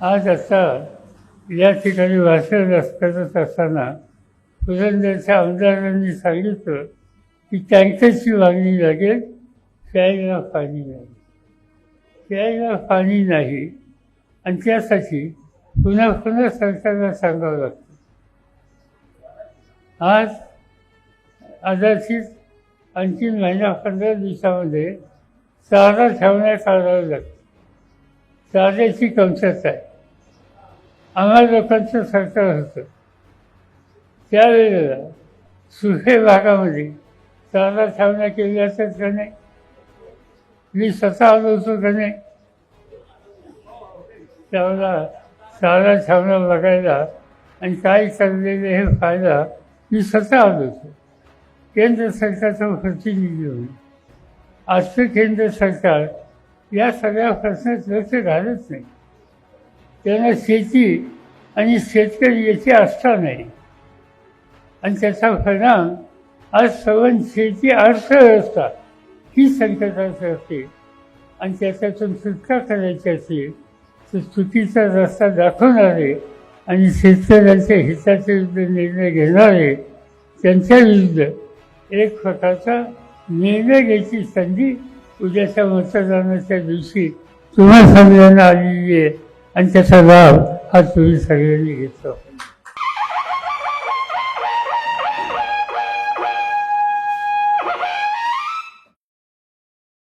आज आता या ठिकाणी वासर रस्त्यात असताना पुरंदरच्या आमदारांनी सांगितलं की टँकरची मागणी लागेल प्यायला पाणी नाही. प्यायला पाणी नाही आणि त्यासाठी पुन्हा पुन्हा सरकारला सांगावं लागतं. आज आदर्शित आणखी महिना पंधरा दिवसामध्ये चारा ठेवण्यात आला लागतं चाऱ्याची कमतरता आहे. आम्हाला लोकांचं सरकार होतं. त्यावेळेला सुखे भागामध्ये चारा छावण्या केल्या तर त्याने मी स्वतः आलो होतो त्याने. त्यावेळेला चारा छावणा बघायला आणि काय चाललेले हे पाहायला मी स्वतः आलो होतो. केंद्र सरकारचा प्रतिनिधी होईल आजचं केंद्र सरकार या सगळ्या प्रश्नात लक्ष घालत नाही. त्यांना शेती आणि शेतकरी याची आस्था नाही. आणि त्याचा परिणाम आज सवन शेती अर्थव्यवस्था ही संकटात असते. आणि त्याच्यातून सुटका करायची असेल तर चुकीचा रस्ता दाखवणारे आणि शेतकऱ्यांच्या हिताचे विरुद्ध निर्णय घेणारे त्यांच्या विरुद्ध एक प्रकारचा निर्णय घ्यायची संधी उद्याच्या मतदानाच्या दिवशी तुम्हा सगळ्यांना आलेली आहे. आणि त्याचा लाभ हा तुम्ही सगळ्यांनी घेतला.